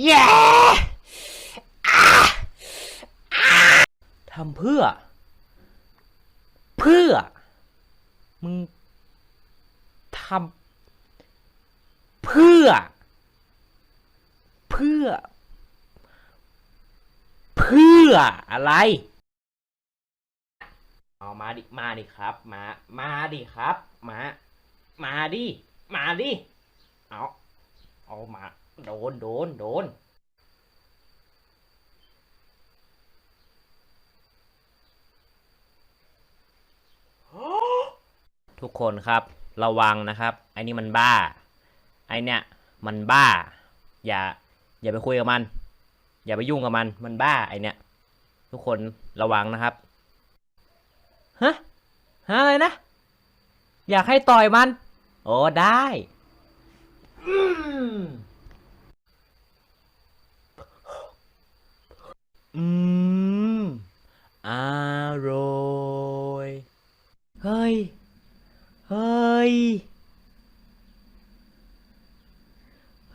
เย้ทำเพื่อ เพื่อ มึงทำเพื่อ เพื่อ เพื่ออะไร เอามาดิ มาดิครับ มา มาดิครับ มา มาดิ มาดิ เอา เอามา โดน โดน โดน ทุกคนครับระวังนะครับ ไอ้นี่มันบ้า ไอ้เนี่ย มันบ้า อย่า อย่าไปคุยกับมัน อย่าไปยุ่งกับมัน มันบ้า ไอเนี่ย ทุกคนระวังนะครับฮะฮะอะไรนะ อยากให้ต่อยมัน โอ้ได้ อืมอืม อร่อ ย เฮ้ย เฮ้ย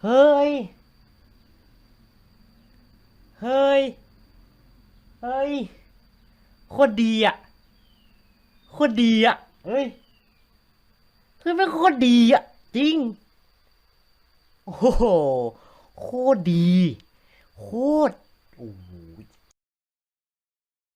เฮ้ย เฮ้ย เฮ้ย โคตรดีอะ โคตรดีอะ เฮ้ยเฮ้ยเป็นโคตรดีอะ จริง โอ้โห โคตรดี โคตรโอ้โห